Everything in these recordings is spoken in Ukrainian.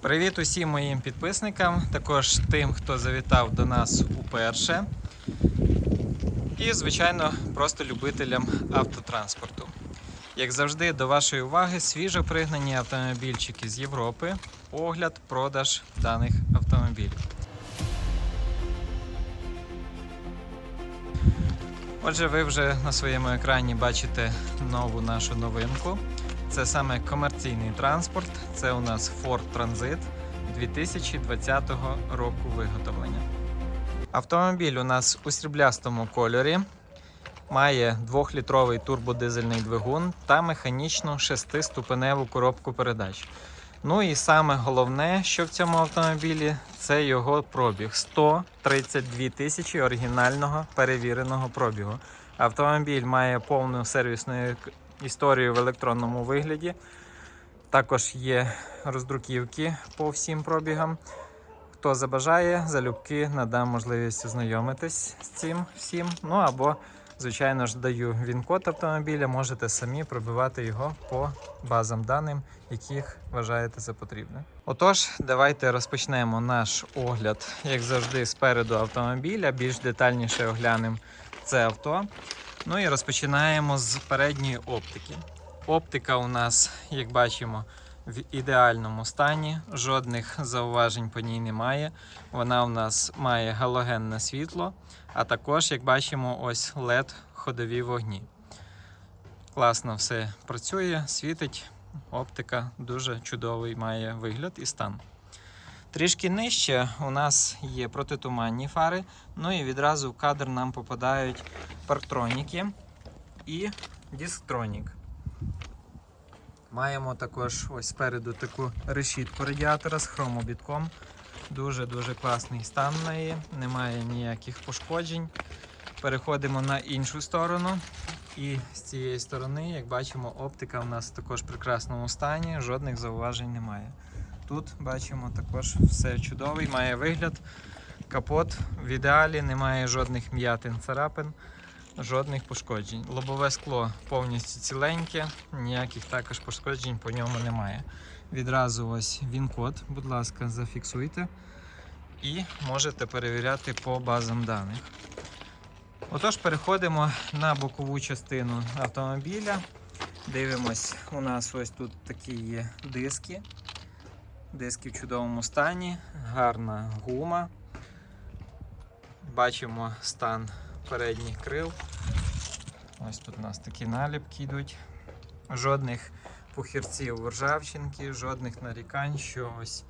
Привіт усім моїм підписникам, також тим, хто завітав до нас уперше. І, звичайно, просто любителям автотранспорту. Як завжди, до вашої уваги свіжо пригнані автомобільчики з Європи, огляд, продаж даних автомобілів. Отже, ви вже на своєму екрані бачите нову нашу новинку. Це саме комерційний транспорт. Це у нас Ford Transit 2020 року виготовлення. Автомобіль у нас у сріблястому кольорі. Має 2-літровий турбодизельний двигун та механічну 6-ступеневу коробку передач. Ну і саме головне, що в цьому автомобілі, це його пробіг 132 тисячі оригінального перевіреного пробігу. Автомобіль має повну сервісну історію в електронному вигляді. Також є роздруківки по всім пробігам. Хто забажає, залюбки надам можливість ознайомитись з цим всім. Ну або, звичайно ж, даю він-код автомобіля, можете самі пробивати його по базам даним, яких вважаєте за потрібне. Отож, давайте розпочнемо наш огляд, як завжди, спереду автомобіля. Більш детальніше оглянемо це авто. Ну і розпочинаємо з передньої оптики. Оптика у нас, як бачимо, в ідеальному стані, жодних зауважень по ній немає. Вона у нас має галогенне світло, а також, як бачимо, ось LED ходові вогні. Класно все працює, світить. Оптика дуже чудовий має вигляд і стан. Трішки нижче у нас є протитуманні фари, ну і відразу в кадр нам попадають парктроніки і дисктронік. Маємо також ось спереду таку решітку радіатора з хромобітком. Дуже-дуже класний стан в неї, немає ніяких пошкоджень. Переходимо на іншу сторону. І з цієї сторони, як бачимо, оптика у нас також в прекрасному стані, жодних зауважень немає. Тут бачимо також все чудовий, має вигляд. Капот в ідеалі, немає жодних м'ятин, царапин, жодних пошкоджень. Лобове скло повністю ціленьке, ніяких також пошкоджень по ньому немає. Відразу ось він-код, будь ласка, зафіксуйте і можете перевіряти по базам даних. Отож, переходимо на бокову частину автомобіля. Дивимось, у нас ось тут такі є диски. Диски в чудовому стані, гарна гума. Бачимо стан передніх крил. Ось тут у нас такі наліпки йдуть. Жодних пухірців ржавчинки, жодних нарікань, що ось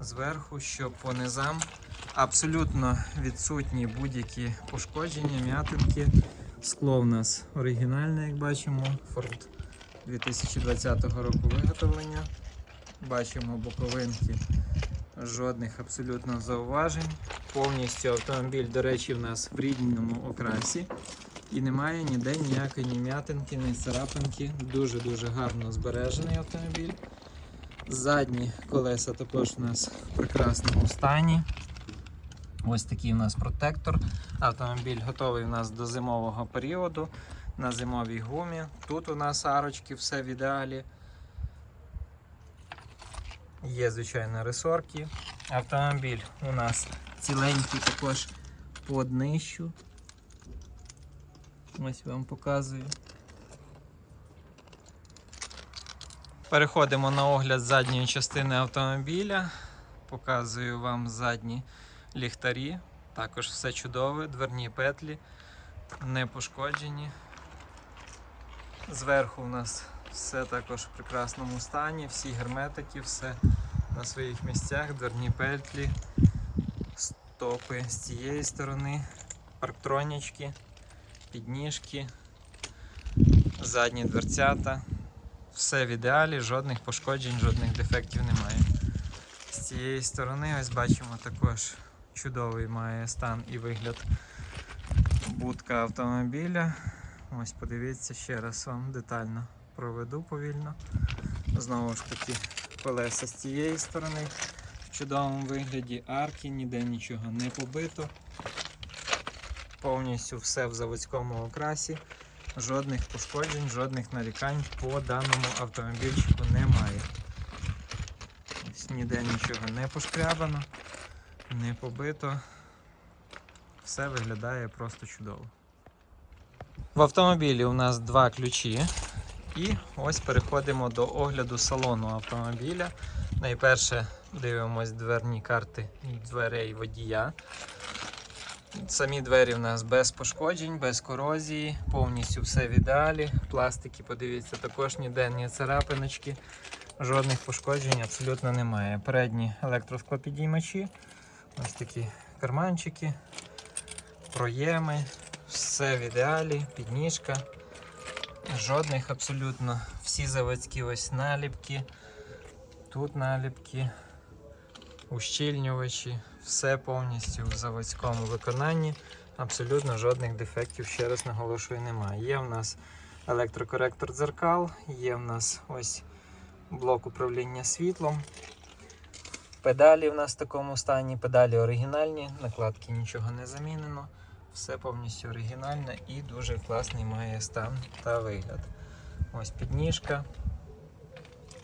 зверху, що по низам. Абсолютно відсутні будь-які пошкодження, м'ятинки. Скло в нас оригінальне, як бачимо, Ford 2020 року виготовлення. Бачимо боковинки, жодних абсолютно зауважень. Повністю автомобіль, до речі, в нас в рідному окрасі. І немає ніде ніякої ні м'ятинки, ні царапинки. Дуже-дуже гарно збережений автомобіль. Задні колеса також у нас в прекрасному стані. Ось такий у нас протектор. Автомобіль готовий у нас до зимового періоду на зимовій гумі. Тут у нас арочки, все в ідеалі. Є, звичайно, ресорки. Автомобіль у нас ціленький також по днищу. Ось вам показую. Переходимо на огляд задньої частини автомобіля. Показую вам задні ліхтарі. Також все чудове, дверні петлі не пошкоджені. Зверху у нас все також в прекрасному стані, всі герметики, все на своїх місцях, дверні петлі, стопи з цієї сторони, парктронічки, підніжки, задні дверцята. Все в ідеалі, жодних пошкоджень, жодних дефектів немає. З цієї сторони ось бачимо також чудовий має стан і вигляд будка автомобіля. Ось подивіться ще раз вам детально проведу повільно. Знову ж таки, колеса з цієї сторони в чудовому вигляді, арки, ніде нічого не побито. Повністю все в заводському окрасі. Жодних пошкоджень, жодних нарікань по даному автомобільчику немає. Ніде нічого не пошкрябано, не побито. Все виглядає просто чудово. В автомобілі у нас два ключі. І ось переходимо до огляду салону автомобіля. Найперше дивимось дверні карти дверей водія. Самі двері в нас без пошкоджень, без корозії, повністю все в ідеалі. Пластики, подивіться, також ніде ні царапиночки, жодних пошкоджень абсолютно немає. Передні електросклопідіймачі, ось такі карманчики, проєми, все в ідеалі, підніжка. Жодних абсолютно всі заводські ось наліпки. Тут наліпки, ущільнювачі, все повністю в заводському виконанні. Абсолютно жодних дефектів, ще раз наголошую, немає. Є в нас електрокоректор дзеркал, є в нас ось блок управління світлом. Педалі в нас в такому стані, педалі оригінальні, накладки нічого не замінено. Все повністю оригінальне і дуже класний має стан та вигляд. Ось підніжка.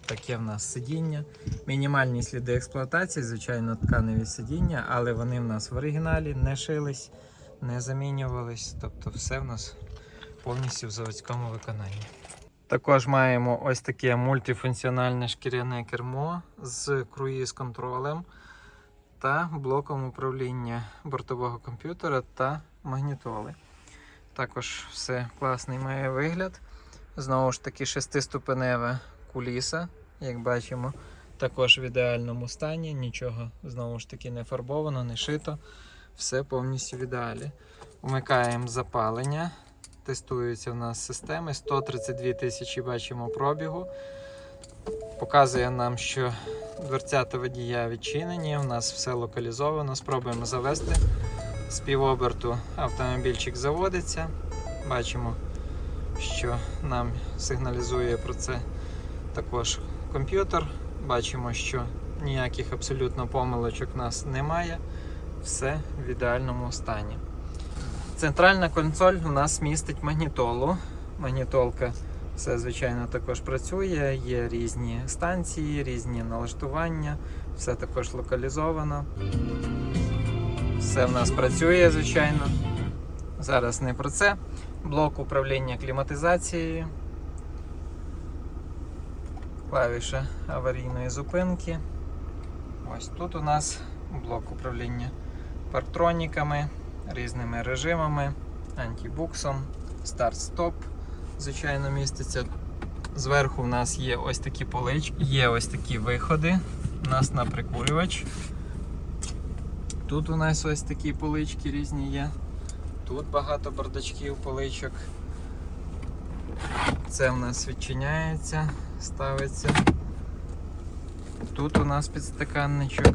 Таке в нас сидіння. Мінімальні сліди експлуатації, звичайно, тканеві сидіння, але вони в нас в оригіналі не шились, не замінювались. Тобто все в нас повністю в заводському виконанні. Також маємо ось таке мультифункціональне шкіряне кермо з круїз-контролем та блоком управління бортового комп'ютера та магнітоли. Також все класний має вигляд. Знову ж таки, шестиступенева куліса, як бачимо, також в ідеальному стані, нічого знову ж таки не фарбовано, не шито. Все повністю в ідеалі. Вмикаємо запалення. Тестуються в нас системи. 132 тисячі бачимо пробігу. Показує нам, що дверцята водія відчинені, у нас все локалізовано. Спробуємо завести. З півоберту автомобільчик заводиться. Бачимо, що нам сигналізує про це також комп'ютер. Бачимо, що ніяких абсолютно помилочок у нас немає. Все в ідеальному стані. Центральна консоль у нас містить магнітолу. Магнітолка все, звичайно, також працює. Є різні станції, різні налаштування, все також локалізовано. Все в нас працює, звичайно. Зараз не про це. Блок управління кліматизацією. Клавіша аварійної зупинки. Ось тут у нас блок управління парктроніками, різними режимами, антибуксом, старт-стоп, звичайно, міститься. Зверху у нас є ось такі полички, є ось такі виходи. У нас на прикурювач. Тут у нас ось такі полички різні є. Тут багато бардачків, поличок. Це у нас відчиняється, ставиться. Тут у нас підстаканничок.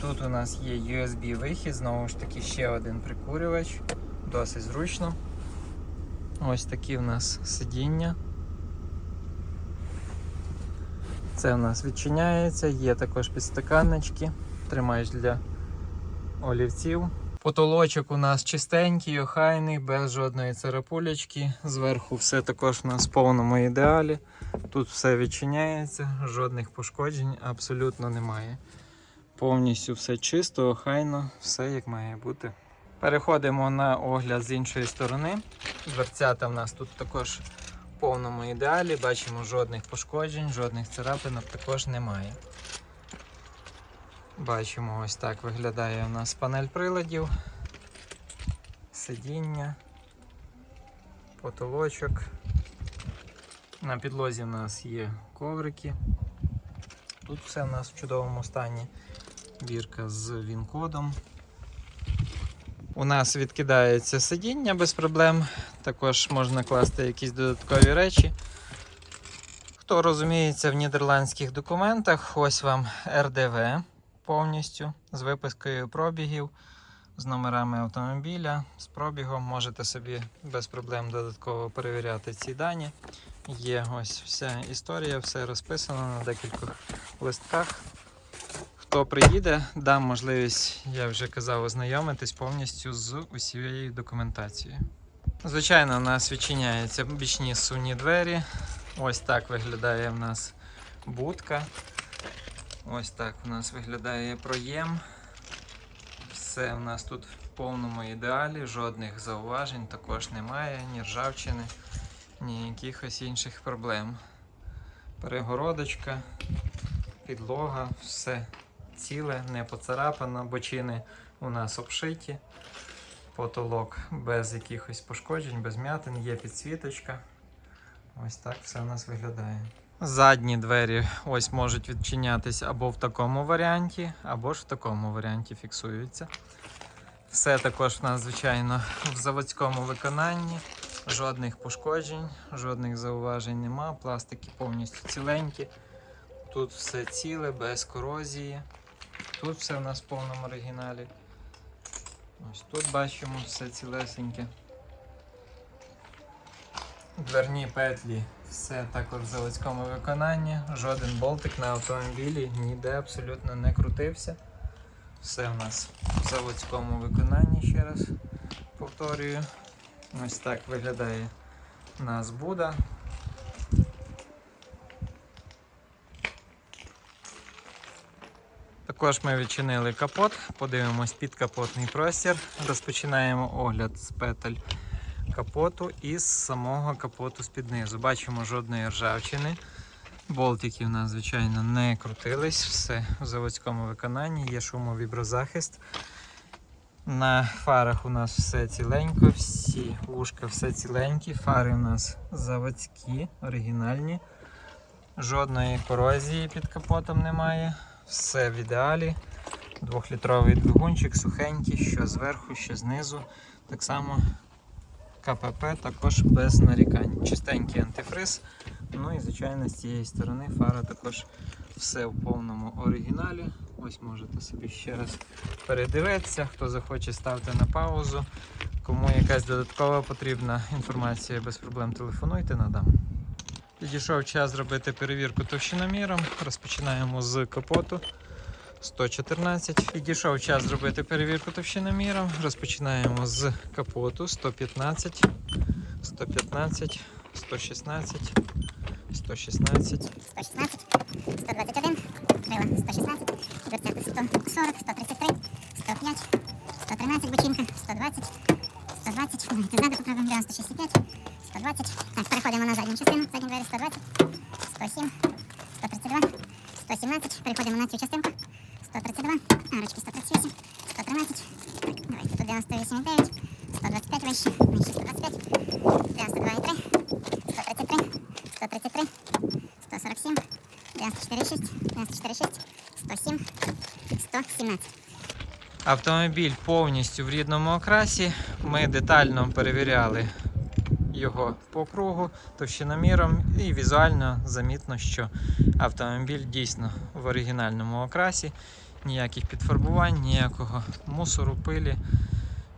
Тут у нас є USB-вихід, знову ж таки ще один прикурювач, досить зручно. Ось такі в нас сидіння. Це у нас відчиняється, є також підстаканнички, тримаєш для олівців. Потолочок у нас чистенький, охайний, без жодної царапулечки. Зверху все також у нас в повному ідеалі. Тут все відчиняється, жодних пошкоджень абсолютно немає. Повністю все чисто, охайно, все як має бути. Переходимо на огляд з іншої сторони. Дверцята в нас тут також в повному ідеалі. Бачимо, жодних пошкоджень, жодних царапинок також немає. Бачимо, ось так виглядає у нас панель приладів, сидіння, потолочок. На підлозі у нас є коврики. Тут все у нас в чудовому стані. Бірка з він-кодом. У нас відкидається сидіння без проблем. Також можна класти якісь додаткові речі. Хто розуміється в нідерландських документах, ось вам РДВ повністю з випискою пробігів, з номерами автомобіля, з пробігом. Можете собі без проблем додатково перевіряти ці дані. Є ось вся історія, все розписано на декількох листках. Хто приїде, дам можливість, я вже казав, ознайомитись повністю з усією документацією. Звичайно, у нас відчиняються бічні сумні двері. Ось так виглядає в нас будка. Ось так у нас виглядає проєм. Все у нас тут в повному ідеалі, жодних зауважень також немає, ні ржавчини, ні якихось інших проблем. Перегородочка, підлога, все ціле, не поцарапано, бочини у нас обшиті. Потолок без якихось пошкоджень, без м'ятин, є підсвіточка. Ось так все у нас виглядає. Задні двері ось можуть відчинятись або в такому варіанті, або ж в такому варіанті фіксуються. Все також в нас, звичайно, в заводському виконанні. Жодних пошкоджень, жодних зауважень нема. Пластики повністю ціленькі. Тут все ціле, без корозії. Тут все в нас в повному оригіналі. Ось тут бачимо все цілесеньке. Дверні петлі, все також в заводському виконанні. Жоден болтик на автомобілі ніде абсолютно не крутився. Все в нас в заводському виконанні, ще раз повторюю. Ось так виглядає у нас Буда. Також ми відчинили капот, подивимось підкапотний простір. Розпочинаємо огляд з петель капоту і з самого капоту з-під низу. Бачимо жодної ржавчини. Болтики в нас, звичайно, не крутились, все в заводському виконанні, є шумовіброзахист. На фарах у нас все ціленько, всі вушка все ціленькі, фари у нас заводські, оригінальні. Жодної корозії під капотом немає. Все в ідеалі. Двохлітровий двигунчик, сухенький, що зверху, що знизу. Так само КПП також без нарікань. Чистенький антифриз. Ну і звичайно з цієї сторони фара також все в повному оригіналі. Ось можете собі ще раз передивитися. Хто захоче ставте на паузу. Кому якась додаткова потрібна інформація, без проблем телефонуйте, надам. Підійшов час зробити перевірку товщиноміром. Розпочинаємо з капоту 114. Підійшов час зробити перевірку товщиноміром. Розпочинаємо з капоту 115, 115, 116, 116, 116, 121, крила 116, дверцята 140, 133, 105, 113 бочинка, 120, 120, давайте ззаду поправимо, 165, 120. Так, переходимо на задню частину, задні двері 120, 107, 132, 117, переходимо на цю частинку, 132, арочки 138, 113, так, давайте тут 98,9, 125 вище, нижче 125, 92,3, 133, 133, 147, 94,6, 94,6, 107, 117. Автомобіль повністю в рідному окрасі. Ми детально перевіряли його по кругу, товщиноміром, і візуально замітно, що автомобіль дійсно в оригінальному окрасі. Ніяких підфарбувань, ніякого мусору, пилі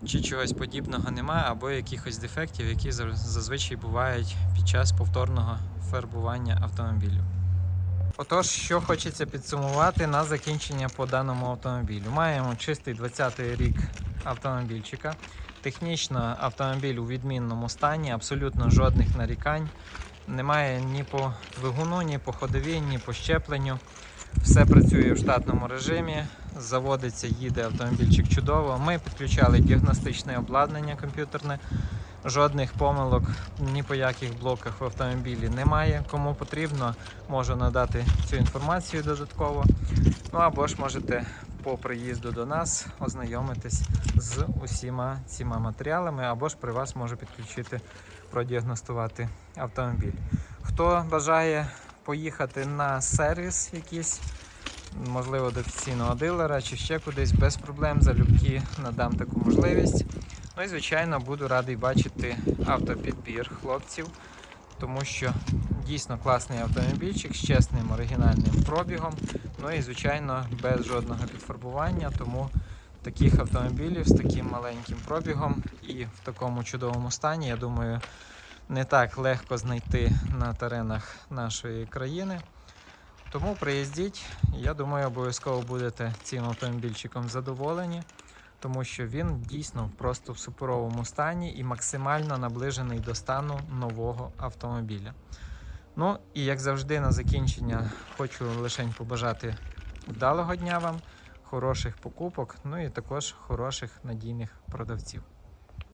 чи чогось подібного немає, або якихось дефектів, які зазвичай бувають під час повторного фарбування автомобілю. Отож, що хочеться підсумувати на закінчення по даному автомобілю. Маємо чистий 20-й рік автомобільчика. Технічно автомобіль у відмінному стані, абсолютно жодних нарікань. Немає ні по двигуну, ні по ходовій, ні по щепленню. Все працює в штатному режимі. Заводиться, їде автомобільчик чудово. Ми підключали діагностичне обладнання комп'ютерне. Жодних помилок ні по яких блоках в автомобілі немає. Кому потрібно, можу надати цю інформацію додатково. Ну або ж можете по приїзду до нас ознайомитись з усіма цими матеріалами, або ж при вас можу підключити, продіагностувати автомобіль. Хто бажає поїхати на сервіс якийсь, можливо, до офіційного дилера чи ще кудись без проблем, залюбки надам таку можливість. Ну і звичайно буду радий бачити автопідбір хлопців, тому що дійсно класний автомобільчик з чесним оригінальним пробігом. Ну і звичайно без жодного підфарбування. Тому таких автомобілів з таким маленьким пробігом і в такому чудовому стані, я думаю, не так легко знайти на теренах нашої країни. Тому приїздіть, я думаю, обов'язково будете цим автомобільчиком задоволені тому що він дійсно просто в суперовому стані і максимально наближений до стану нового автомобіля. Ну і як завжди, на закінчення хочу лише побажати Вдалого дня вам, хороших покупок, ну і також хороших надійних продавців.